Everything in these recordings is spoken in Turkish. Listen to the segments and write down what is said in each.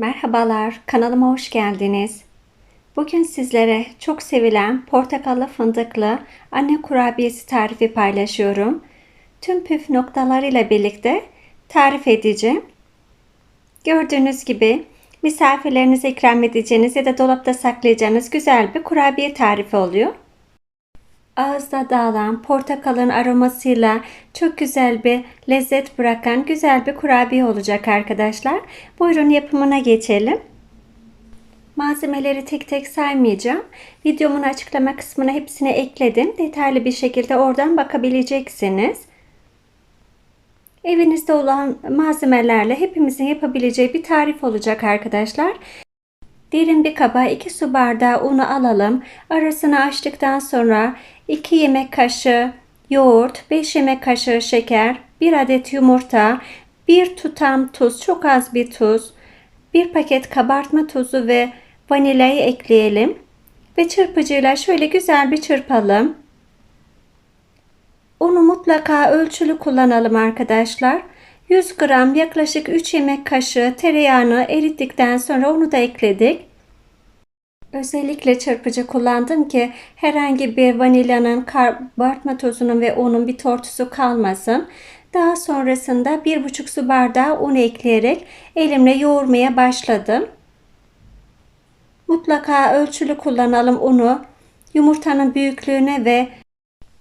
Merhabalar, kanalıma hoş geldiniz. Bugün sizlere çok sevilen portakallı fındıklı anne kurabiyesi tarifi paylaşıyorum. Tüm püf noktalarıyla birlikte tarif edeceğim. Gördüğünüz gibi misafirlerinize ikram edeceğiniz ya da dolapta saklayacağınız güzel bir kurabiye tarifi oluyor. Ağızda dağılan portakalın aromasıyla çok güzel bir lezzet bırakan güzel bir kurabiye olacak arkadaşlar. Buyurun yapımına geçelim. Malzemeleri tek tek saymayacağım. Videomun açıklama kısmına hepsini ekledim. Detaylı bir şekilde oradan bakabileceksiniz. Evinizde olan malzemelerle hepimizin yapabileceği bir tarif olacak arkadaşlar. Derin bir kaba 2 su bardağı unu alalım. Arasını açtıktan sonra 2 yemek kaşığı yoğurt, 5 yemek kaşığı şeker, 1 adet yumurta, 1 tutam tuz, çok az bir tuz, 1 paket kabartma tozu ve vanilyayı ekleyelim. Ve çırpıcıyla şöyle güzel bir çırpalım. Unu mutlaka ölçülü kullanalım arkadaşlar. 100 gram yaklaşık 3 yemek kaşığı tereyağını erittikten sonra onu da ekledik. Özellikle çırpıcı kullandım ki herhangi bir vanilyanın, kabartma tozunun ve unun bir tortusu kalmasın. Daha sonrasında 1,5 su bardağı un ekleyerek elimle yoğurmaya başladım. Mutlaka ölçülü kullanalım unu. Yumurtanın büyüklüğüne ve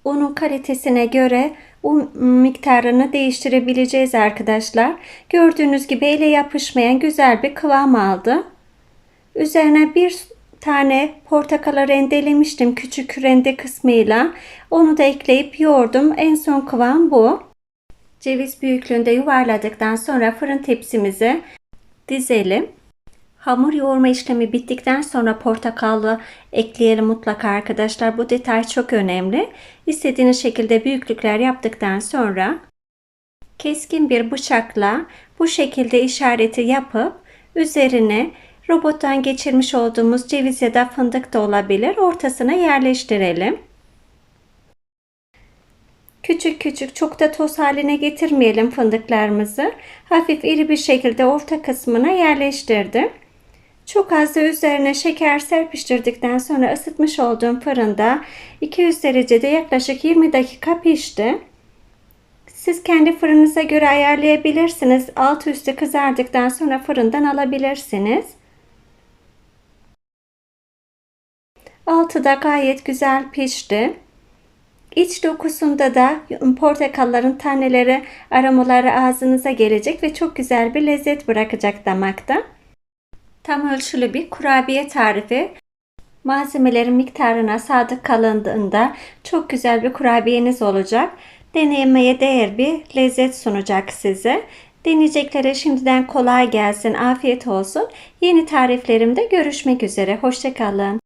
unun kalitesine göre un miktarını değiştirebileceğiz arkadaşlar. Gördüğünüz gibi ele yapışmayan güzel bir kıvam aldı. Üzerine bir tane portakalı rendelemiştim küçük rende kısmıyla. Onu da ekleyip yoğurdum. En son kıvam bu. Ceviz büyüklüğünde yuvarladıktan sonra fırın tepsimize dizelim. Hamur yoğurma işlemi bittikten sonra portakallı ekleyelim mutlaka arkadaşlar. Bu detay çok önemli. İstediğiniz şekilde büyüklükler yaptıktan sonra keskin bir bıçakla bu şekilde işareti yapıp üzerine robottan geçirmiş olduğumuz ceviz ya da fındık da olabilir. Ortasına yerleştirelim. Küçük küçük çok da toz haline getirmeyelim fındıklarımızı. Hafif iri bir şekilde orta kısmına yerleştirdim. Çok az da üzerine şeker serpiştirdikten sonra ısıtmış olduğum fırında 200 derecede yaklaşık 20 dakika pişti. Siz kendi fırınıza göre ayarlayabilirsiniz. Alt üstü kızardıktan sonra fırından alabilirsiniz. Altı da gayet güzel pişti. İç dokusunda da portakalların taneleri, aromaları ağzınıza gelecek ve çok güzel bir lezzet bırakacak damakta. Tam ölçülü bir kurabiye tarifi. Malzemelerin miktarına sadık kalındığında çok güzel bir kurabiyeniz olacak. Deneyimeye değer bir lezzet sunacak size. Deneyeceklere şimdiden kolay gelsin, afiyet olsun. Yeni tariflerimde görüşmek üzere. Hoşçakalın.